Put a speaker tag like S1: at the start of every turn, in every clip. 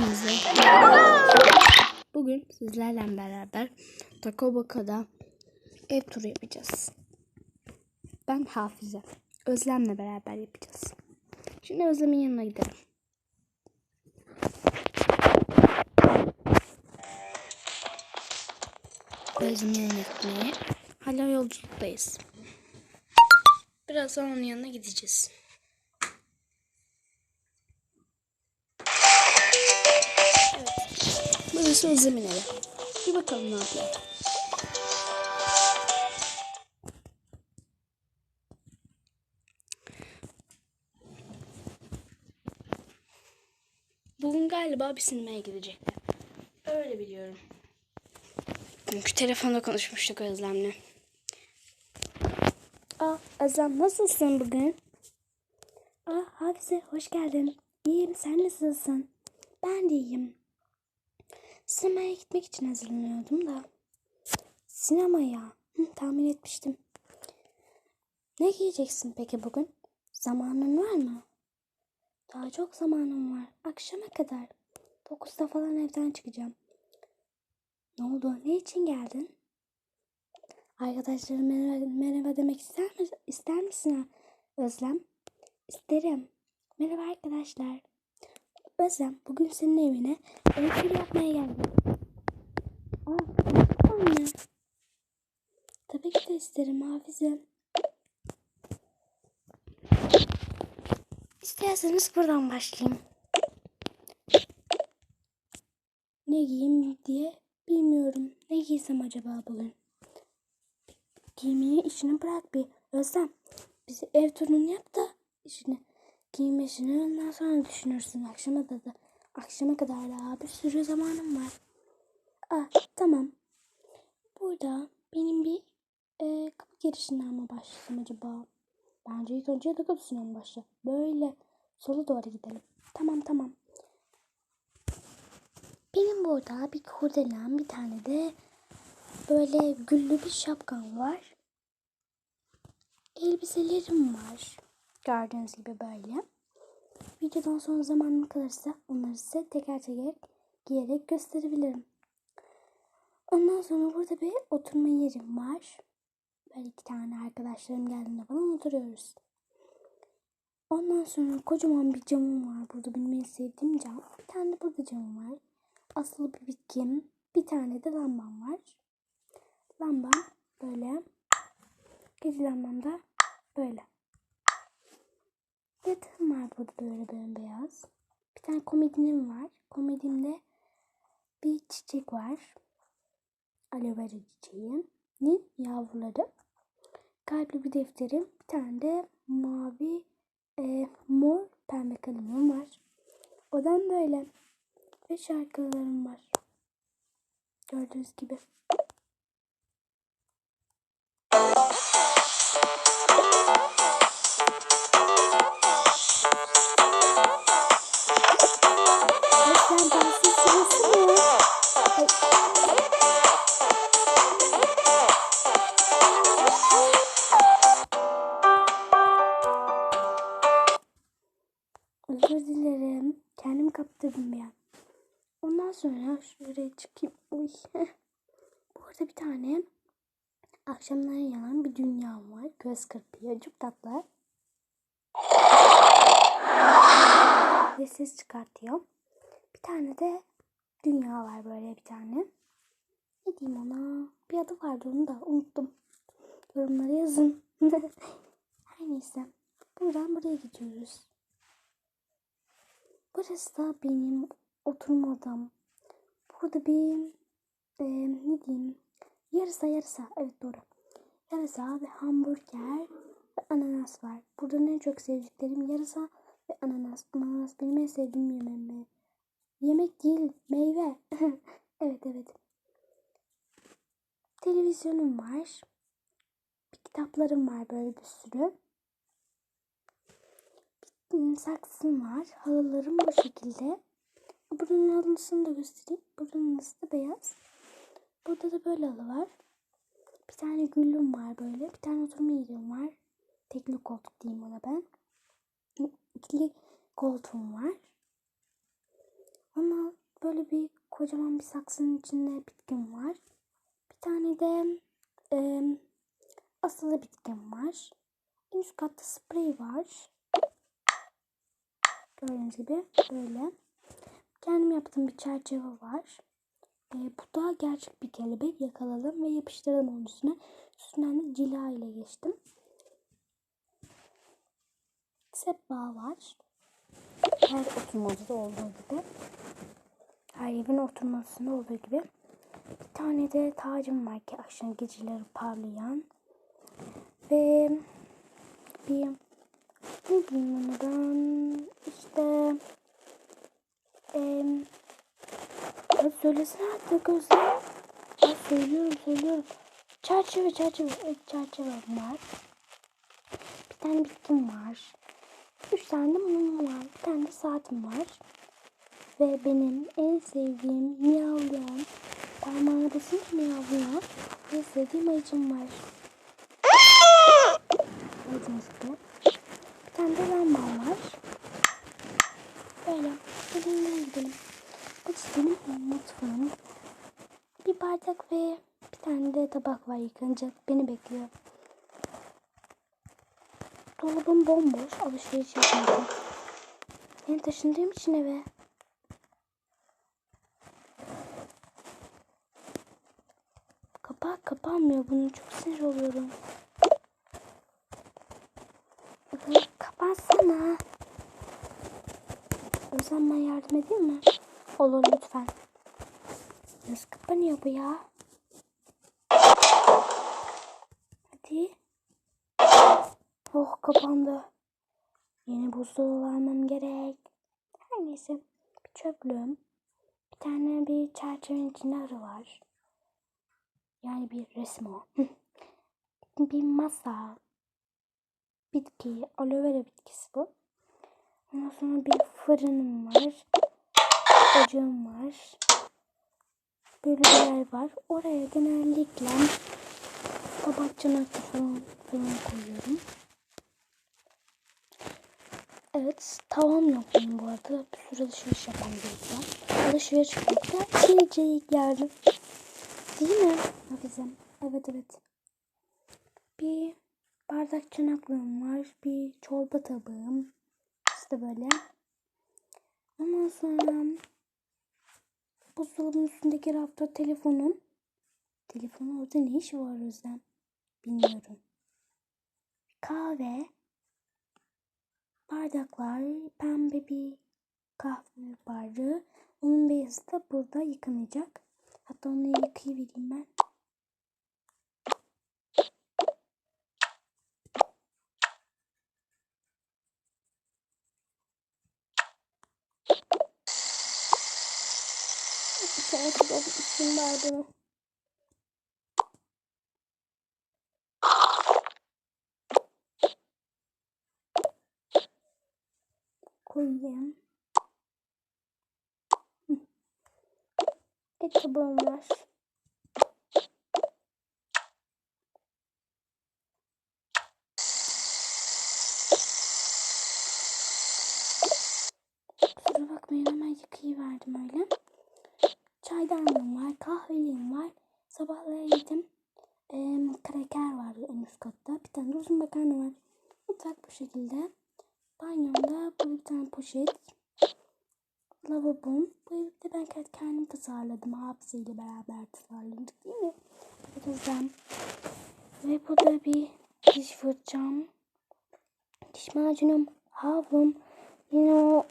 S1: Hepinize Bugün sizlerle beraber Takobaka'da ev turu yapacağız. Ben Hafize. Özlem'le beraber yapacağız. Şimdi Özlem'in yanına gidelim. Özlem'in yanına. Hala yolculuktayız. Birazdan onun yanına gideceğiz. Burası Özlem'in evi. Bir bakalım ne yapıyor. Bugün galiba bir sinemaya gidecekler. Öyle biliyorum. Çünkü telefonda konuşmuştuk Özlem'le. Aa Özlem nasılsın bugün? Aa Hafize hoş geldin. İyiyim sen nasılsın? Ben de iyiyim. Sinemaya gitmek için hazırlanıyordum da. Sinemaya. Hı, tahmin etmiştim. Ne giyeceksin peki bugün? Zamanın var mı? Daha çok zamanım var. Akşama kadar. Dokuzda falan evden çıkacağım. Ne oldu? Ne için geldin? Arkadaşlarım merhaba, merhaba demek ister, mi, ister misin? Özlem? İsterim. Merhaba arkadaşlar. Özlem bugün senin evine ev yapmaya geldim. Aa, anne. Tabii ki de isterim Hafize. İsterseniz buradan başlayayım. Ne giyeyim diye bilmiyorum. Ne giysem acaba bugün? Giymeyi işini bırak bir. Özlem bizi ev turunu yap da işini. Giyme işini ondan sonra düşünürsün. Akşama da, da akşama kadar daha bir sürü zamanım var. Ah tamam. Burada benim bir e, kapı girişinden mi başlasam acaba? Bence ilk önce yatak odasından mı başla? Böyle sola doğru gidelim. Tamam tamam. Benim burada bir kurdelen bir tane de böyle güllü bir şapkam var. Elbiselerim var. Gördüğünüz gibi böyle. Videodan sonra zamanım kalırsa onları size teker teker giyerek gösterebilirim. Ondan sonra burada bir oturma yerim var. Böyle iki tane arkadaşlarım geldiğinde falan oturuyoruz. Ondan sonra kocaman bir camım var. Burada benim en sevdiğim cam. Bir tane de burada camım var. Asılı bir bitkim. Bir tane de lambam var. Lambam böyle. Gece lambam da böyle. Yatağım var burada böyle bembeyaz. Bir tane komedinim var. Komedimde bir çiçek var. Aloe vera çiçeğinin yavruları. Kalpli bir defterim. Bir tane de mavi e, mor pembe kalemim var. Odam böyle. Ve şarkılarım var. Gördüğünüz gibi. Akşamları yanan bir dünyam var. Göz kırpıyor. Çok tatlı. Ve ses çıkartıyor. Bir tane de dünya var böyle bir tane. Ne diyeyim ona? Bir adı vardı onu da unuttum. Yorumlara yazın. Her neyse. Buradan buraya gidiyoruz. Burası da benim oturma odam. Burada bir e, ne diyeyim yarısa yarısa evet doğru. Yarısa ve hamburger ve ananas var. Burada en çok sevdiklerim yarısa ve ananas. Ananas benim en sevdiğim yemeğim. Yemek değil meyve. evet evet. Televizyonum var. Bir kitaplarım var böyle bir sürü. Bir saksım var. Halılarım bu şekilde. Buranın halısını da göstereyim. Buranın halısı da beyaz. Burada da böyle halı var. Bir tane güllüm var böyle. Bir tane oturma yerim var. Tekli koltuk diyeyim ona ben. İkili koltuğum var. Ama böyle bir kocaman bir saksının içinde bitkim var. Bir tane de e, asılı bitkim var. Üst katta sprey var. Gördüğünüz gibi böyle. Kendim yaptığım bir çerçeve var. E, bu da gerçek bir kelebek. Yakaladım ve yapıştırdım onun üstüne. Üstünden de cila ile geçtim. Sehpa var. Her oturmada olduğu gibi. Her evin oturmasında olduğu gibi. Bir tane de tacım var ki akşam geceleri parlayan. Ve bir ne diyeyim ben işte eee Hadi söylesene artık Özlem. Ben söylüyorum söylüyorum. Çerçeve çerçeve. Evet, çerçeve var. Bir tane bitkim var. Üç tane de mum var. Bir tane de saatim var. Ve benim en sevdiğim miyavlayan parmağına basınca miyavlayan en sevdiğim ayıcım var. Gördüğünüz gibi. Bir tane de lambam var. Böyle. Gidelim gidelim. Bu benim mutfağım. Bir bardak ve bir tane de tabak var yıkanacak. Beni bekliyor. Dolabım bomboş. Alışveriş yapmadım. Yeni taşındığım için eve. Kapak kapanmıyor. Bunu çok sinir oluyorum. Kapatsana. Özlem ben yardım edeyim mi? Olur lütfen. Nasıl kapanıyor bu ya? Hadi. Oh kapandı. Yeni buzdolabı vermem gerek. Her neyse. Bir çöplüğüm. Bir tane bir çerçevenin içinde arı var. Yani bir resim o. bir masa. Bitki. Aloe vera bitkisi bu. Ondan sonra bir fırınım var. Ocağım var. Yer var. Oraya genellikle tabak çanaklı falan, falan koyuyorum. Evet, tavam yok bu arada. Bir sürü alışveriş yapmam gerekiyor. Alışveriş yapmakta gelecek yardım. Değil mi Hafizem? Evet evet. Bir bardak çanaklığım var. Bir çorba tabağım. İşte böyle. Ondan sonra buzdolabının üstündeki rafta telefonum. Telefonun orada ne işi var Özlem? Bilmiyorum. Kahve. Bardaklar. Pembe bir kahve bardağı. Onun beyazı da burada yıkanacak. Hatta onu yıkayıvereyim ben. İşim var bunu. Koyayım. Bir tabağım var. Kusura bakmayın hemen yıkayıverdim öyle. Çaydanlığım var, kahveliğim var. Sabahları yedim. Ee, kraker var en üst katta. Bir tane de uzun makarna var. Mutfak bu şekilde. Banyomda bu bir tane poşet. Lavabom. Bu evi de ben kendim tasarladım. Hafızayla beraber tasarladık değil mi? O yüzden. Ve burada bir diş fırçam. Diş macunum. Havlum. Yine o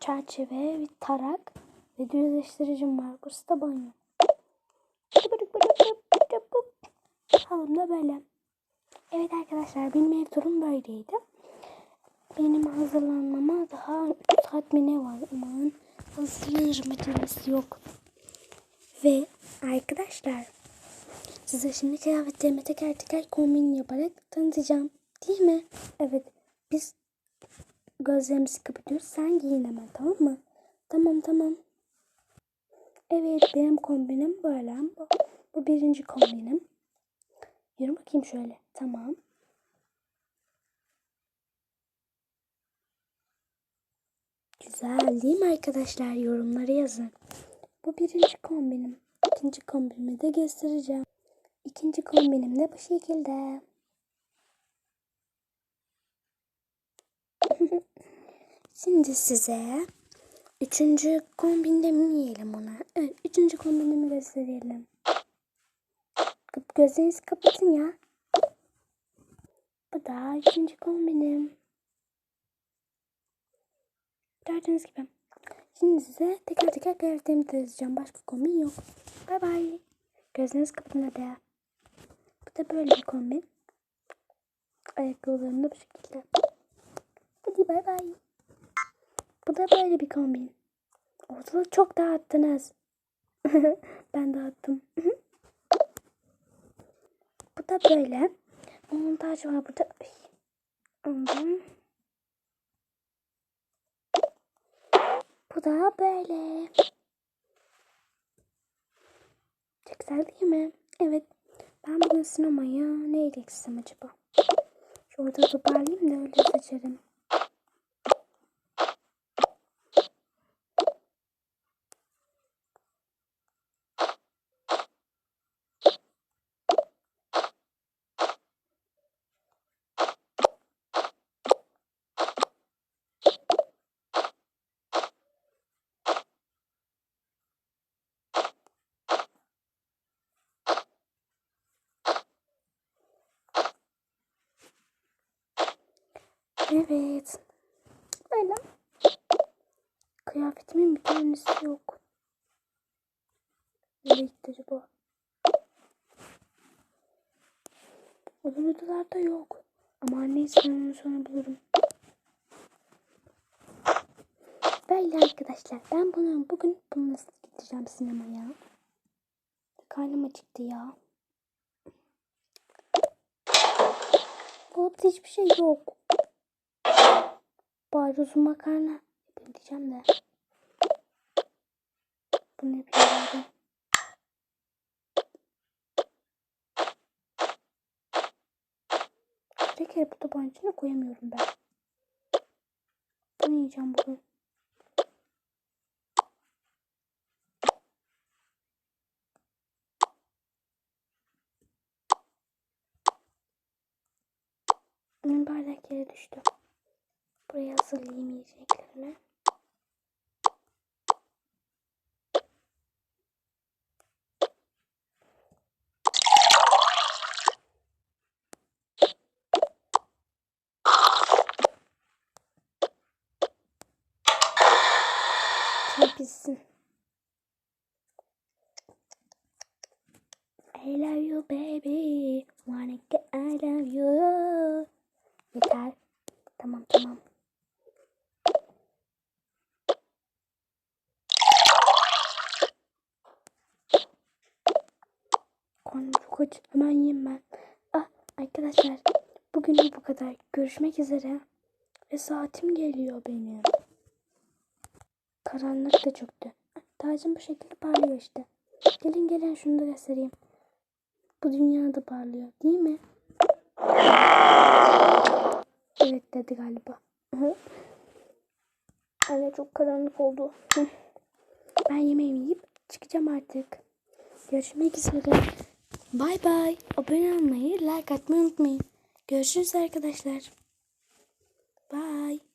S1: çerçeve, bir tarak var. Burası da banyo. Halım da böyle. Evet arkadaşlar benim ev turum böyleydi. Benim hazırlanmama daha 3 saat mi ne var? Aman hazırlanırım acelesi yok. Ve arkadaşlar size şimdi kıyafetlerimi teker teker kombin yaparak tanıtacağım. Değil mi? Evet. Biz gözlerimizi kapatıyoruz. Sen giyin hemen tamam mı? Tamam tamam. Evet benim kombinim böyle. Bu, bu birinci kombinim. Yürü bakayım şöyle. Tamam. Güzel değil mi arkadaşlar? Yorumları yazın. Bu birinci kombinim. İkinci kombinimi de göstereceğim. İkinci kombinim de bu şekilde. Şimdi size üçüncü kombin demeyelim ona. Evet, üçüncü kombinimi gösterelim. Kıp gözlerinizi kapatın ya. Bu da üçüncü kombinim. Gördüğünüz gibi. Şimdi size teker teker kıyafetlerimi tanıtacağım. Başka kombin yok. Bay bay. Gözlerinizi kapatın hadi. Bu da böyle bir kombin. Ayakkabılarım da bu şekilde. Hadi bay bay. Bu da böyle bir kombin. Ortalığı çok dağıttınız. ben dağıttım. bu da böyle. Montaj var burada. Ondan. Bu da böyle. Çok güzel değil mi? Evet. Ben bugün sinemaya neyle gitsem acaba? Şurada toparlayayım da öyle seçerim. Evet. Böyle. Kıyafetimin bir tanesi yok. Nereye gitti acaba? Öbür odalarda yok. Ama ben onu sonra bulurum. Böyle arkadaşlar. Ben bunu bugün bunu nasıl gideceğim sinemaya? Karnım acıktı ya. Bu hiçbir şey yok. Bari uzun makarna yapayım diyeceğim de. Bunu yapayım bari. Bir kere bu tabağın içine koyamıyorum ben. Bunu yiyeceğim bugün. Benim bardak yere düştü. Buraya hazırlayayım yiyeceklerimi. Çay pişsin. I love you baby. Wanna get I love you. Yeter. Tamam tamam. Karnım çok aç. Hemen yiyeyim ben. Ah arkadaşlar. Kadar. Görüşmek üzere. Ve saatim geliyor benim. Karanlık da çöktü. Tacım bu şekilde parlıyor işte. Gelin gelin şunu da göstereyim. Bu dünyada parlıyor değil mi? Evet dedi galiba. Anne çok karanlık oldu. Ben yemeğimi yiyip çıkacağım artık. Görüşmek üzere. Bay bay. Abone olmayı, like atmayı unutmayın. Görüşürüz arkadaşlar. Bye.